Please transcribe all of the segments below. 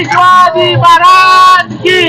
Big Baranski!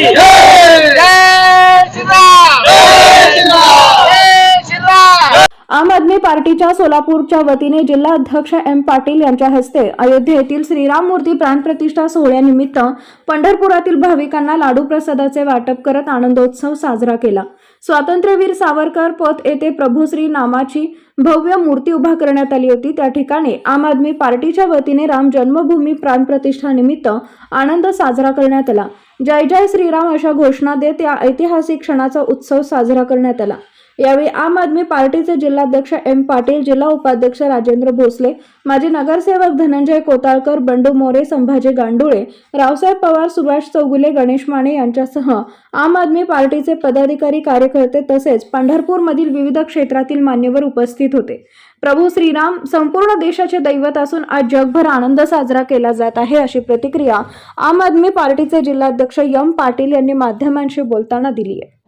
आदमी पार्टीच्या सोलापूरच्या वतीने जिल्हाध्यक्ष एम पाटील यांच्या हस्ते अयोध्येतील येथील श्रीराम मूर्ती प्राणप्रतिष्ठा सोहळ्यानिमित्त पंढरपुरातील भाविकांना लाडू प्रसादाचे वाटप करत आनंदोत्सव साजरा केला. स्वातंत्र्यवीर सावरकर पथ येथे प्रभू श्री नामाची भव्य मूर्ती उभा करण्यात आली होती. त्या ठिकाणी आम आदमी पार्टीच्या वतीने राम जन्मभूमी प्राणप्रतिष्ठानिमित्त आनंद साजरा करण्यात आला. जय जय श्रीराम अशा घोषणा देत या ऐतिहासिक क्षणाचा उत्सव साजरा करण्यात आला. यावेळी आम आदमी पार्टीचे जिल्हाध्यक्ष एम पाटील जिल्हा उपाध्यक्ष राजेंद्र भोसले माजी नगरसेवक धनंजय कोताळकर बंडू मोरे संभाजी गांडुळे रावसाहेब पवार सुभाष चौगुले गणेश माने यांच्यासह आम आदमी पार्टीचे पदाधिकारी कार्यकर्ते तसेच पंढरपूरमधील विविध क्षेत्रातील मान्यवर उपस्थित होते. प्रभू श्रीराम संपूर्ण देशाचे दैवत असून आज जगभर आनंद साजरा केला जात आहे अशी प्रतिक्रिया आम आदमी पार्टीचे जिल्हाध्यक्ष एम पाटील यांनी माध्यमांशी बोलताना दिली आहे.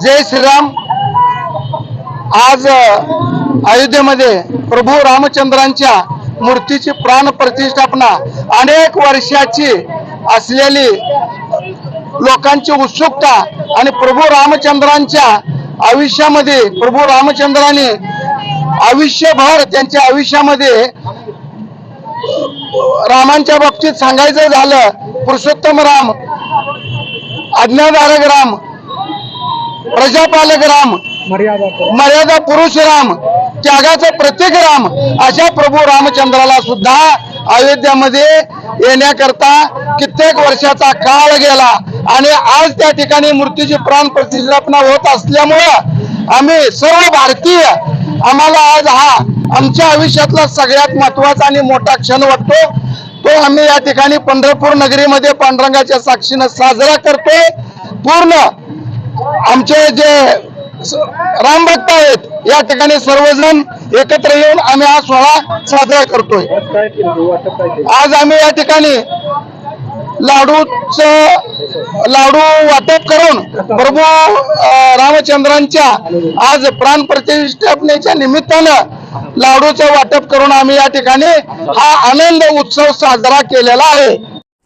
जय श्रीराम. आज अयोध्येमध्ये प्रभू रामचंद्रांच्या मूर्तीची प्राण प्रतिष्ठापना अनेक वर्षाची असलेली लोकांची उत्सुकता आणि प्रभू रामचंद्रांच्या आयुष्यामध्ये प्रभू रामचंद्राने आयुष्यभर त्यांच्या आयुष्यामध्ये रामांच्या बाबतीत सांगायचं झालं पुरुषोत्तम राम आज्ञाधारक राम प्रजापालक राम मर्यादा पुरुष. राम त्यागाचं प्रत्येक राम अशा प्रभू रामचंद्राला सुद्धा अयोध्यामध्ये येण्याकरता कित्येक वर्षाचा काळ गेला. आणि आज त्या ठिकाणी मूर्तीची प्राण प्रतिष्ठापना होत असल्यामुळं आम्ही सर्व भारतीय आम्हाला आज हा आमच्या आयुष्यातला सगळ्यात महत्त्वाचा आणि मोठा क्षण वाटतो. तो आम्ही या ठिकाणी पंढरपूर नगरीमध्ये पांडुरंगाच्या साक्षीनं साजरा करतोय. पूर्ण आमचे जे राम रामभक्त आहेत. या ठिकाणी सर्वजण एकत्र येऊन आम्ही हा सोहळा साजरा करतोय. आज आम्ही या ठिकाणी लाडूच लाडू वाटप करून प्रभू रामचंद्रांच्या आज प्राण प्रतिष्ठापनेच्या निमित्तानं लाडूचं वाटप करून आम्ही या ठिकाणी हा आनंद उत्सव साजरा केलेला आहे.